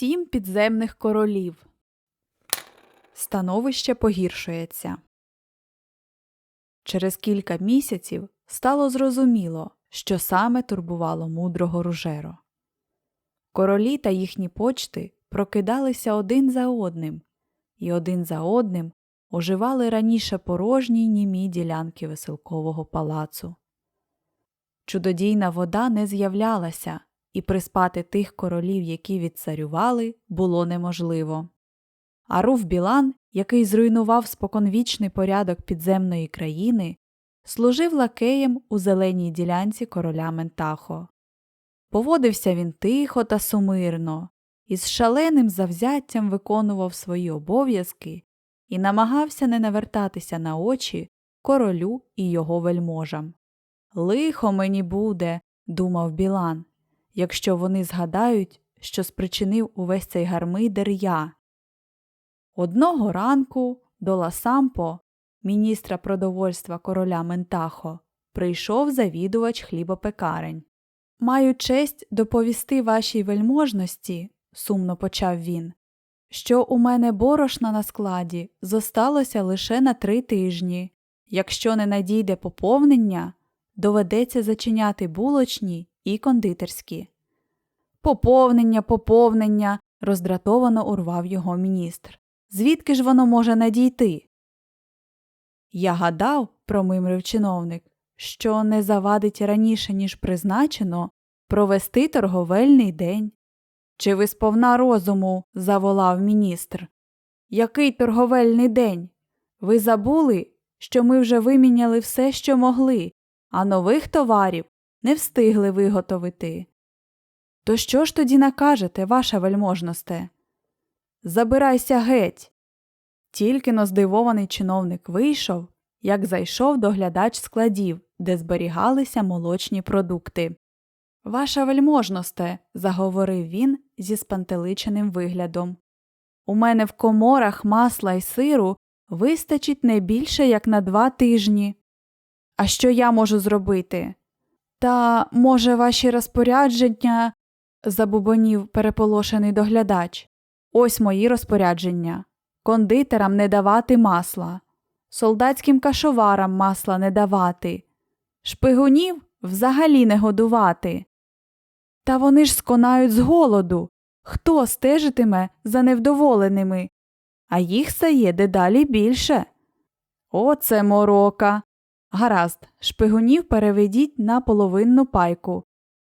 Сім підземних королів. Становище погіршується. Через кілька місяців стало зрозуміло, що саме турбувало мудрого ружеро. Королі та їхні почти прокидалися один за одним, і один за одним оживали раніше порожні німі ділянки веселкового палацу. Чудодійна вода не з'являлася, і приспати тих королів, які відцарювали, було неможливо. Аруф Білан, який зруйнував споконвічний порядок підземної країни, служив лакеєм у зеленій ділянці короля Ментахо. Поводився він тихо та сумирно, і з шаленим завзяттям виконував свої обов'язки і намагався не навертатися на очі королю і його вельможам. Лихо мені буде, думав Білан, якщо вони згадають, що спричинив увесь цей гармидер я. Одного ранку до Ласампо, міністра продовольства короля Ментахо, прийшов завідувач хлібопекарень. Маю честь доповісти вашій вельможності, сумно почав він, що у мене борошна на складі зосталося лише на три тижні. Якщо не надійде поповнення, доведеться зачиняти булочні і кондитерські. Поповнення, поповнення. роздратовано урвав його міністр. Звідки ж воно може надійти? Я гадав, промимрив чиновник, що не завадить раніше, ніж призначено, провести торговельний день. Чи ви сповна розуму? заволав міністр. Який торговельний день? Ви забули, що ми вже виміняли все, що могли, а нових товарів не встигли виготовити. То що ж тоді накажете, ваша вельможносте? Забирайся геть. Тільки но здивований чиновник вийшов, як зайшов доглядач складів, де зберігалися молочні продукти. Ваша вельможносте, заговорив він зі спантеличеним виглядом. У мене в коморах масла й сиру вистачить не більше, як на два тижні. А що я можу зробити? Та, може, ваші розпорядження, забубонів переполошений доглядач. Ось мої розпорядження. Кондитерам не давати масла, солдатським кашоварам масла не давати, шпигунів взагалі не годувати. Та вони ж сконають з голоду. Хто стежитиме за невдоволеними? А їх стає дедалі більше. Оце морока. Гаразд, шпигунів переведіть на половинну пайку,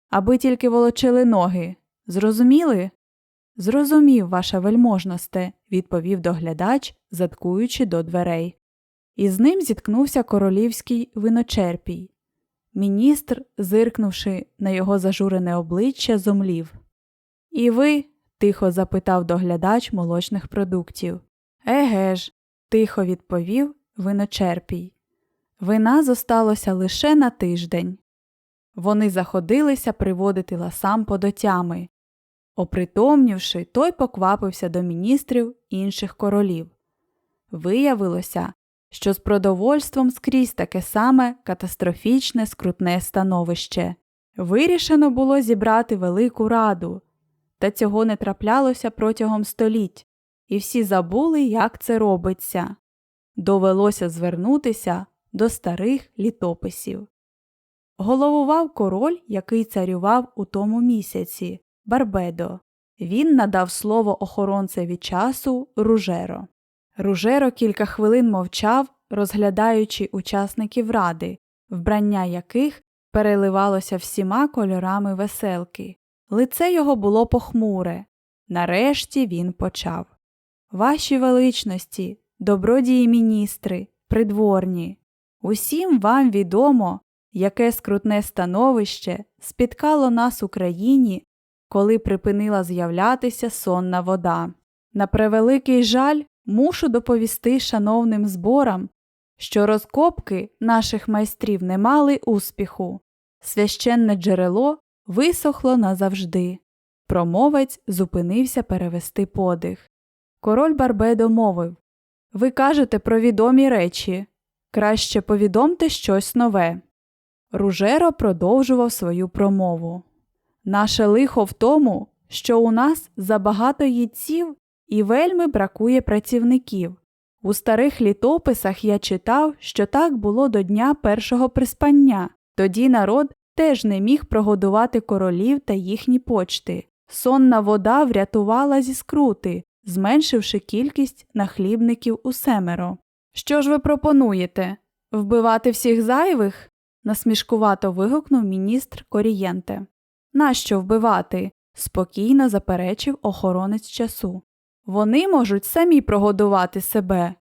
аби тільки волочили ноги. Зрозуміли? Зрозумів, ваша вельможносте, відповів доглядач, заткуючи до дверей. І з ним зіткнувся королівський виночерпій. Міністр, зиркнувши на його зажурене обличчя, зомлів. І ви? тихо запитав доглядач молочних продуктів. Еге ж, тихо відповів виночерпій. Вина зосталося лише на тиждень. Вони заходилися приводити ласампо до тями. Опритомнівши, той поквапився до міністрів інших королів. Виявилося, що з продовольством скрізь таке саме катастрофічне скрутне становище. Вирішено було зібрати велику раду, та цього не траплялося протягом століть, і всі забули, як це робиться. Довелося звернутися до старих літописів. Головував король, який царював у тому місяці Барбедо. Він надав слово охоронцеві часу Ружеро. Ружеро кілька хвилин мовчав, розглядаючи учасників ради, вбрання яких переливалося всіма кольорами веселки. Лице його було похмуре. Нарешті він почав. Ваші величності, добродії міністри, придворні, усім вам відомо, яке скрутне становище спіткало нас в Україні, коли припинила з'являтися сонна вода. На превеликий жаль, мушу доповісти шановним зборам, що розкопки наших майстрів не мали успіху. Священне джерело висохло назавжди. Промовець зупинився перевести подих. Король Барбедо мовив Ви кажете про відомі речі. Краще повідомте щось нове. Ружеро продовжував свою промову. Наше лихо в тому, що у нас забагато їдців і вельми бракує працівників. У старих літописах я читав, що так було до дня першого приспання. Тоді народ теж не міг прогодувати королів та їхні почти. Сонна вода врятувала зі скрути, зменшивши кількість нахлібників у семеро. Що ж ви пропонуєте? Вбивати всіх зайвих? насмішкувато вигукнув міністр Корієнте. Нащо вбивати? спокійно заперечив охоронець часу. Вони можуть самі прогодувати себе.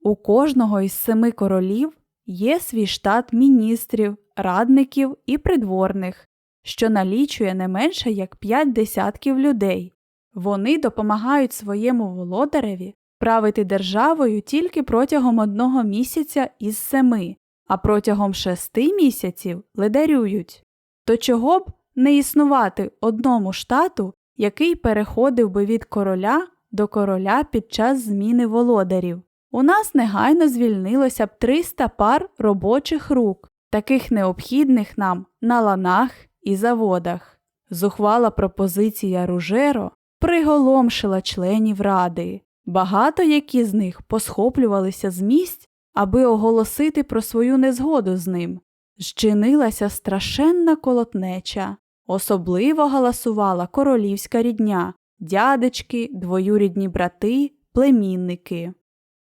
У кожного із семи королів є свій штат міністрів, радників і придворних, що налічує не менше як п'ять десятків людей. Вони допомагають своєму володареві правити державою тільки протягом одного місяця із семи, а протягом шести місяців ледарюють. То чого б не існувати одному штату, який переходив би від короля до короля під час зміни володарів? У нас негайно звільнилося б 300 пар робочих рук, таких необхідних нам на ланах і заводах. Зухвала пропозиція Ружеро приголомшила членів ради. Багато які з них посхоплювалися з місць, аби оголосити про свою незгоду з ним. Зчинилася страшенна колотнеча. Особливо галасувала королівська рідня, дядечки, двоюрідні брати, племінники.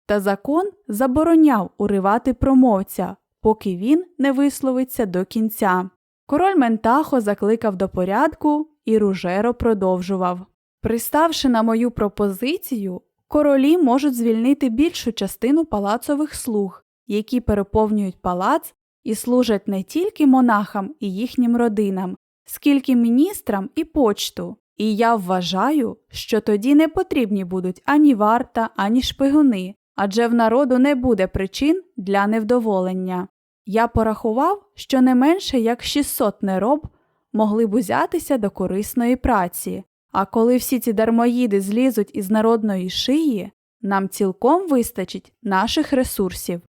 Та закон забороняв уривати промовця, поки він не висловиться до кінця. Король Ментахо закликав до порядку, і Ружеро продовжував. Приставши на мою пропозицію, королі можуть звільнити більшу частину палацових слуг, які переповнюють палац і служать не тільки монахам і їхнім родинам, скільки міністрам і почту. І я вважаю, що тоді не потрібні будуть ані варта, ані шпигуни, адже в народу не буде причин для невдоволення. Я порахував, що не менше як 600 нероб могли б узятися до корисної праці, а коли всі ці дармоїди злізуть із народної шиї, нам цілком вистачить наших ресурсів.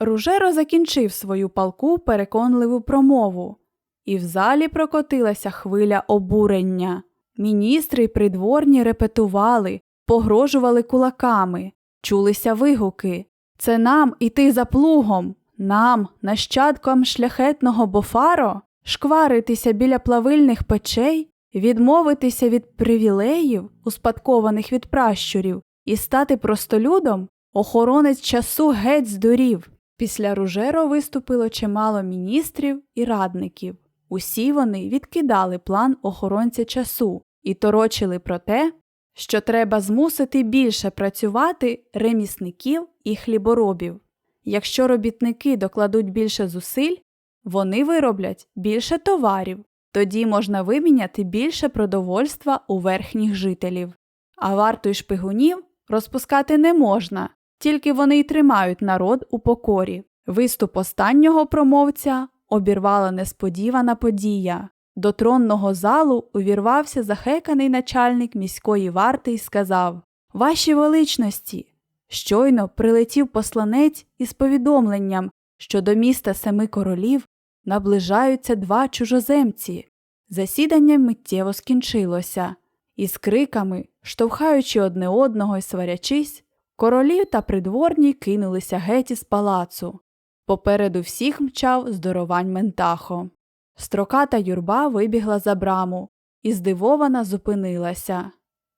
Ружеро закінчив свою палку переконливу промову, і в залі прокотилася хвиля обурення. Міністри й придворні репетували, погрожували кулаками, чулися вигуки. Це нам іти за плугом, нам, нащадкам шляхетного бофаро, шкваритися біля плавильних печей, відмовитися від привілеїв, успадкованих від пращурів, і стати простолюдом, охоронець часу геть здурів. Після Ружеро виступило чимало міністрів і радників. Усі вони відкидали план охоронця часу і торочили про те, що треба змусити більше працювати ремісників і хліборобів. Якщо робітники докладуть більше зусиль, вони вироблять більше товарів, тоді можна виміняти більше продовольства у верхніх жителів. А варту й шпигунів розпускати не можна, тільки вони й тримають народ у покорі. Виступ останнього промовця обірвала несподівана подія. До тронного залу увірвався захеканий начальник міської варти і сказав Ваші величності! Щойно прилетів посланець із повідомленням, що до міста Семи королів наближаються два чужоземці. Засідання миттєво скінчилося, і з криками, штовхаючи одне одного і сварячись, королі та придворні кинулися геть із палацу. Попереду всіх мчав здоровань Ментахо. Строката юрба вибігла за браму і здивована зупинилася.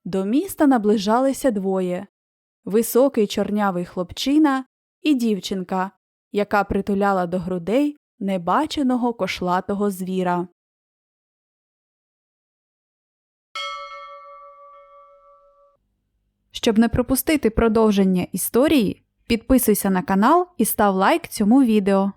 До міста наближалися двоє високий чорнявий хлопчина і дівчинка, яка притуляла до грудей небаченого кошлатого звіра. Щоб не пропустити продовження історії, підписуйся на канал і став лайк цьому відео.